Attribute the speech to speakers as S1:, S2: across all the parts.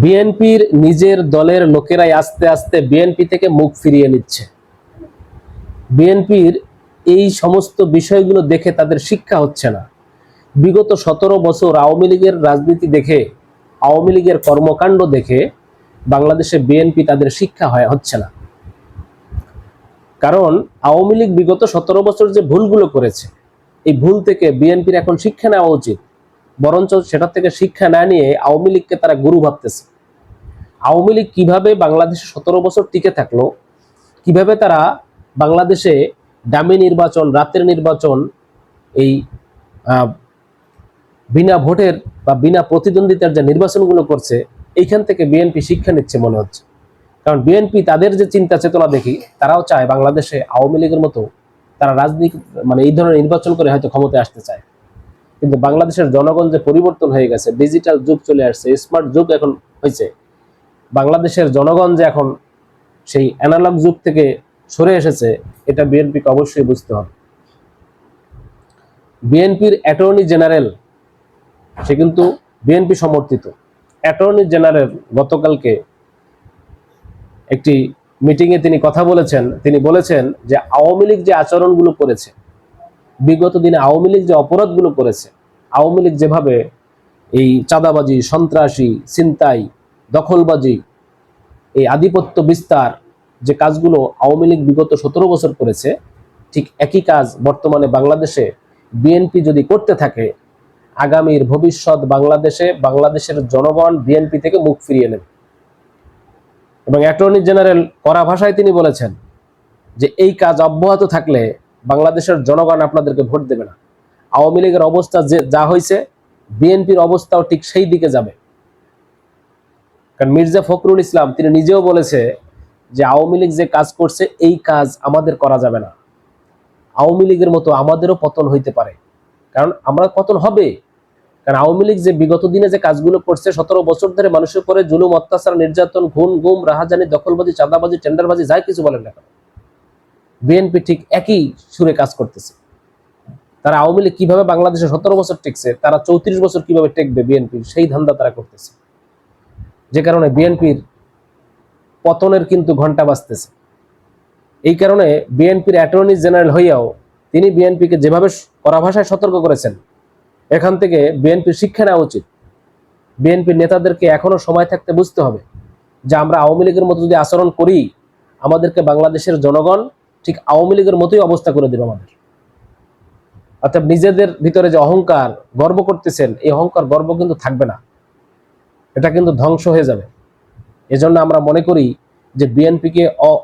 S1: বিএনপির নিজের দলের লোকেরাই আস্তে আস্তে বিএনপি থেকে মুখ ফিরিয়ে নিচ্ছে। বিএনপির এই সমস্ত বিষয়গুলো দেখে তাদের শিক্ষা হচ্ছে না। বিগত সতেরো বছর আওয়ামী লীগের রাজনীতি দেখে, আওয়ামী লীগের কর্মকাণ্ড দেখে বাংলাদেশে বিএনপি তাদের শিক্ষা হয়, হচ্ছে না। কারণ আওয়ামী লীগ বিগত সতেরো বছর যে ভুলগুলো করেছে, এই ভুল থেকে বিএনপির এখন শিক্ষা নেওয়া উচিত। বরঞ্চ সেটা থেকে শিক্ষা না নিয়ে আওয়ামী লীগকে তারা গুরু ভাবতেছে। আওয়ামী লীগ কীভাবে বাংলাদেশে সতেরো বছর টিকে থাকল, কীভাবে তারা বাংলাদেশে দামি নির্বাচন, রাতের নির্বাচন, এই বিনা ভোটের বা বিনা প্রতিদ্বন্দ্বিতার যে নির্বাচনগুলো করছে, এইখান থেকে বিএনপি শিক্ষা নিচ্ছে মনে হচ্ছে। কারণ বিএনপি তাদের যে চিন্তা চেতনা দেখি, তারাও চায় বাংলাদেশে আওয়ামী লীগের মতো তারা রাজনীতি মানে এই ধরনের নির্বাচন করে হয়তো ক্ষমতায় আসতে চায়। কিন্তু বাংলাদেশের জনগণ যে পরিবর্তন হয়ে গেছে ডিজিটাল যুগ চলে আসছে স্মার্ট যুগ এখন হয়েছে। বাংলাদেশের জনগণ যে এখন সেই অ্যানালগ যুগ থেকে সরে এসেছে, এটা বিএনপিকে অবশ্যই বুঝতে হবে। বিএনপির অ্যাটর্নি জেনারেল সে কিন্তু বিএনপি সমর্থিত। অ্যাটর্নি জেনারেল গতকালকে একটি মিটিংয়ে তিনি কথা বলেছেন। তিনি বলেছেন যে আওয়ামী লীগ যে আচরণগুলো করেছে বিগত দিনে আওয়ামী লীগ যে অপরাধগুলো করেছে, আওয়ামী লীগ যেভাবে এই চাঁদাবাজি, সন্ত্রাসী, ছিনতাই, দখলবাজি, এই আধিপত্য বিস্তার যে কাজগুলো আওয়ামী লীগ বিগত সতেরো বছর করেছে, ঠিক একই কাজ বর্তমানে বাংলাদেশে বিএনপি যদি করতে থাকে, আগামীর ভবিষ্যৎ বাংলাদেশে, বাংলাদেশের জনগণ বিএনপি থেকে মুখ ফিরিয়ে নেবে। এবং অ্যাটর্নি জেনারেল কড়া ভাষায় তিনি বলেছেন যে, এই কাজ অব্যাহত থাকলে বাংলাদেশের জনগণ আপনাদেরকে ভোট দেবে না। আওয়ামী লীগের অবস্থা যে, যা হয়েছে, বিএনপির অবস্থাও ঠিক সেই দিকে যাবে। কারণ মির্জা ফখরুল ইসলাম, তিনি নিজেও বলেছে যে আওয়ামী লীগ যে কাজ করছে, এই কাজ আমাদের করা যাবে না। আওয়ামী লীগের মতো আমাদেরও পতন হইতে পারে। কারণ আমরা পতন হবে। কারণ আওয়ামী লীগ যে বিগত দিনে যে কাজগুলো করছে, সতেরো বছর ধরে মানুষের উপরে জুলুম, অত্যাচার, নির্যাতন খুন গুম, রাহাজানি, দখলবাজি, চাঁদাবাজি, টেন্ডারবাজি, যাই কিছু বলেন না কেন। বিএনপি ঠিক একই সুরে কাজ করতেছে। তারা আওয়ামী লীগ কীভাবে বাংলাদেশে সতেরো বছর টিকছে, তারা চৌত্রিশ বছর কীভাবে টেকবে বিএনপির, সেই ধান্দা তারা করতেছে। যে কারণে বিএনপির পতনের কিন্তু ঘণ্টা বাজতেছে। এই কারণে বিএনপির অ্যাটর্নি জেনারেল হইয়াও তিনি বিএনপিকে যেভাবে কড়া ভাষায় সতর্ক করেছেন, এখান থেকে বিএনপির শিক্ষা নেওয়া উচিত। বিএনপির নেতাদেরকে এখনও সময় থাকতে বুঝতে হবে যে আমরা আওয়ামী লীগের মতো যদি আচরণ করি, আমাদেরকে বাংলাদেশের জনগণ ঠিক আওয়ামী লীগের মতোই অবস্থা করে দেবে আমাদের। অর্থাৎ নিজেদের ভিতরে যে অহংকার, গর্ব করতেছেন, এই অহংকার, গর্ব কিন্তু থাকবে না। এটা কিন্তু ধ্বংস হয়ে যাবে। এজন্য আমরা মনে করি যে বিএনপিকে অ,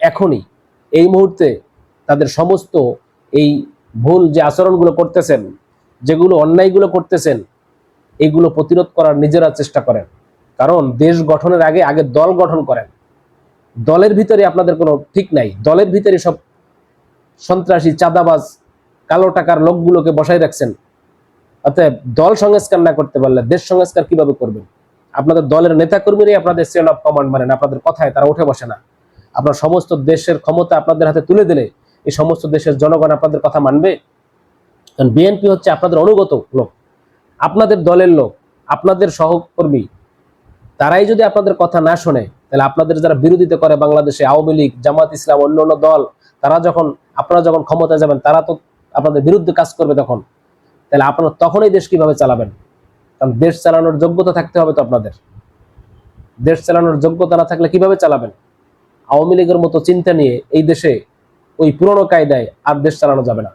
S1: এখনই এই মুহূর্তে তাদের সমস্ত এই ভুল যে আচরণগুলো করতেছেন, যেগুলো অন্যায়গুলো করতেছেন, এগুলো প্রতিরোধ করার নিজেরা চেষ্টা করেন। কারণ দেশ গঠনের আগে আগে দল গঠন করেন। দলের ভিতরে আপনাদের কোনো ঠিক নাই। দলের ভিতরে সব সন্ত্রাসী, চাঁদাবাজ, কালো টাকার লোকগুলোকে বসাই রাখছেন। অতএব দল সংস্কার না করতে পারলে দেশ সংস্কার কীভাবে করবেন? আপনাদের দলের নেতাকর্মীরাই আপনাদের চেন অফ কমান্ড মানেন, আপনাদের কথায় তারা উঠে বসে না। আপনার সমস্ত দেশের ক্ষমতা আপনাদের হাতে তুলে দিলে, এই সমস্ত দেশের জনগণ আপনাদের কথা মানবে? কারণ বিএনপি হচ্ছে আপনাদের অনুগত লোক। আপনাদের দলের লোক, আপনাদের সহকর্মী তারাই যদি আপনাদের কথা না শোনে, তাহলে আপনাদের যারা বিরোধিতা করে বাংলাদেশে, আওয়ামী লীগ, জামাত ইসলাম অন্য অন্য দল, তারা যখন, আপনারা যখন ক্ষমতায় যাবেন, তারা তো আপনাদের বিরুদ্ধে কাজ করবে তখন। তাহলে আপনারা তখনই দেশ কীভাবে চালাবেন? কারণ দেশ চালানোর যোগ্যতা থাকতে হবে তো আপনাদের। দেশ চালানোর যোগ্যতা না থাকলে কীভাবে চালাবেন? আওয়ামী লীগের মতো চিন্তা নিয়ে এই দেশে ওই পুরনো কায়দায় আর দেশ চালানো যাবে না।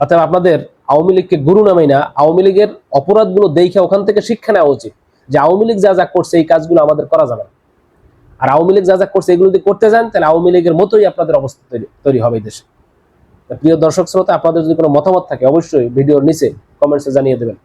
S1: অর্থাৎ আপনাদের আওয়ামী লীগকে গুরু নামাই না, আওয়ামী লীগের অপরাধগুলো দেখে ওখান থেকে শিক্ষা নেওয়া উচিত। যে আওয়ামী লীগ যা যা করছে, এই কাজগুলো আমাদের করা যাবে না। আর আওয়ামী লীগ যা যা করছে, এগুলো যদি করতে যান, তাহলে আওয়ামী লীগের মতোই আপনাদের অবস্থা তৈরি হবে দেশে। প্রিয় দর্শক শ্রোতা, আপনাদের যদি কোনো মতামত থাকে, অবশ্যই ভিডিওর নিচে কমেন্টসে জানিয়ে দেবেন।